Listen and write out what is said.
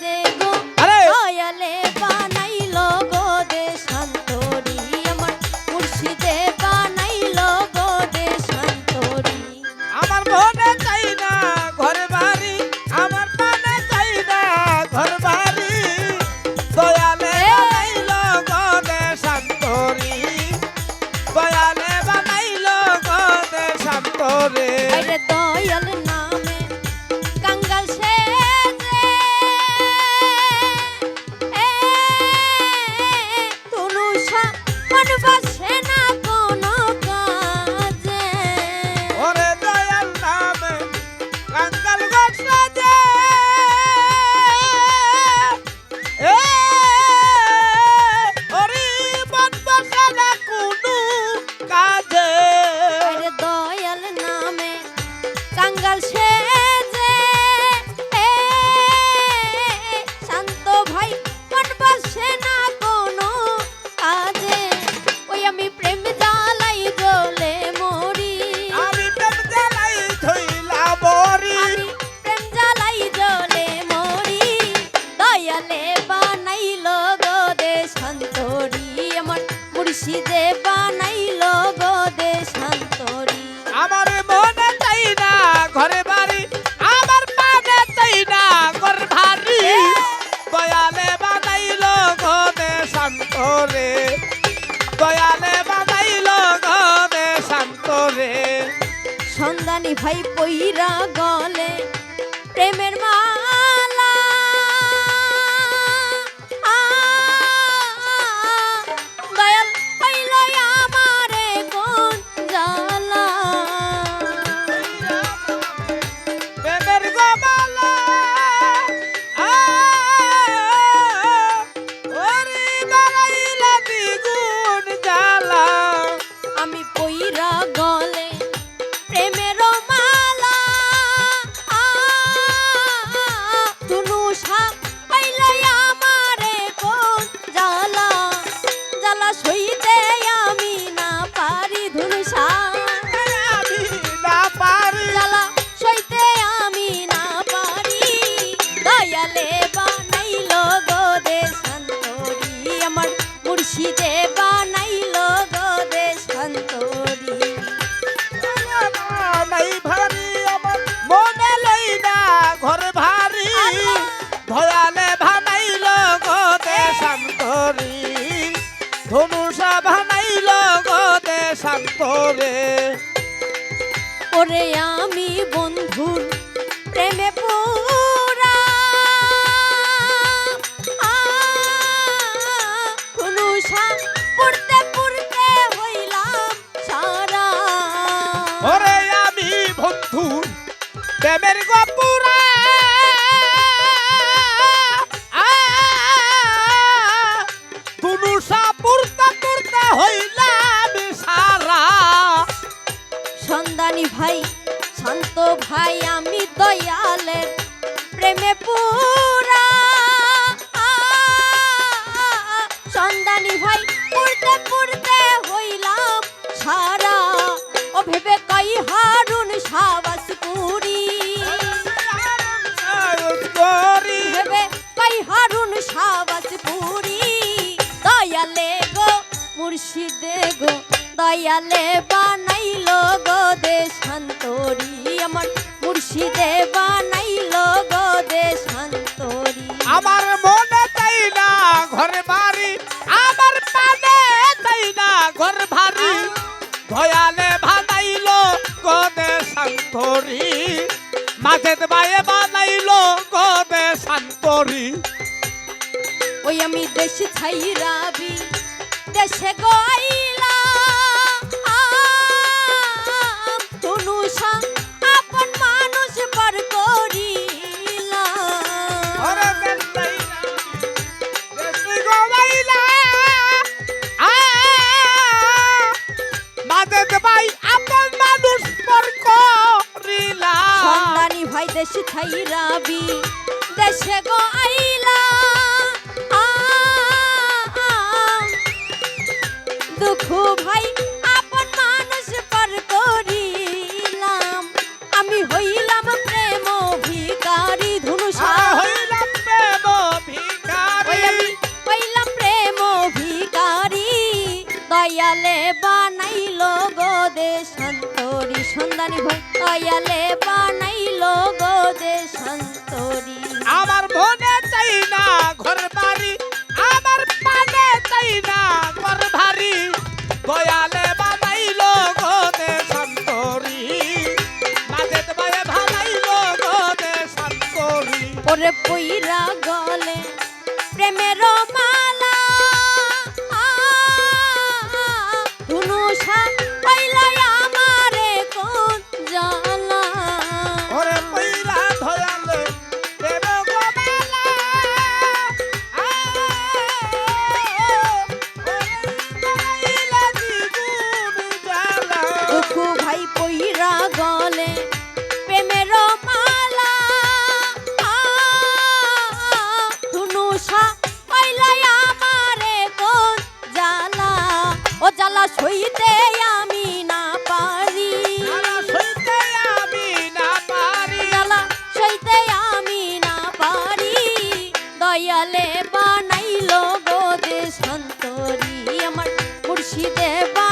দে গো আরে! দয়ালে পান বানাইলো গো দে শান্তরি আমার মনে চাই না ঘরে বাড়ি আমার পানে চাই না ঘর ভারী দয়ালে বানাইলো গনে শান্তরে দয়ালে বানাইলো গনে শান্তরে সন্ধানী ভাই পইরা গলে প্রেমের মালা ভয়ালে ভানাইল গদে শান্তরি ধনুষা ভানাইল গদে শান্তরে ওরে আমি বন্ধুর সাবাস পুরি দয়ালে গো মুর্শিদে গো দয়ালে বানাইলো গো দে শান্তরি আমার মুর্শিদে বানাইলো গো দে শান্তরি আমার মনে চাই না ঘর বাড়ি আমার পানে চাই না ঘর ভারী ভয়ালে বানাইলো গদে শান্তরি মাঝে বায়ে বানাইলো আমি দেশ ছাইরাবি দেশে গইলা। তনুষা দেশে দেশ ছাইরাবি দেশে গো দুঃখ ভাই আপন মানুষ পর করিলাম। আমি হইলাম প্রেম ভিকারি ধনুষা হইলাম প্রেম হইলাম প্রেম ভিকারি দয়ালে বানাইলো গো দে সন্তরি সন্ধানী ভাই দয়ালে বানাইলো গো দে সন্তরি আমার মনে চাই না ঘর দয়ালে বানাইল গনে শান্তরি নাজেদ ভাই বানাইল গনে শান্তরি ওরে বানাইলো গো দেশান্তরি আমার মুর্শিদে বানাইলো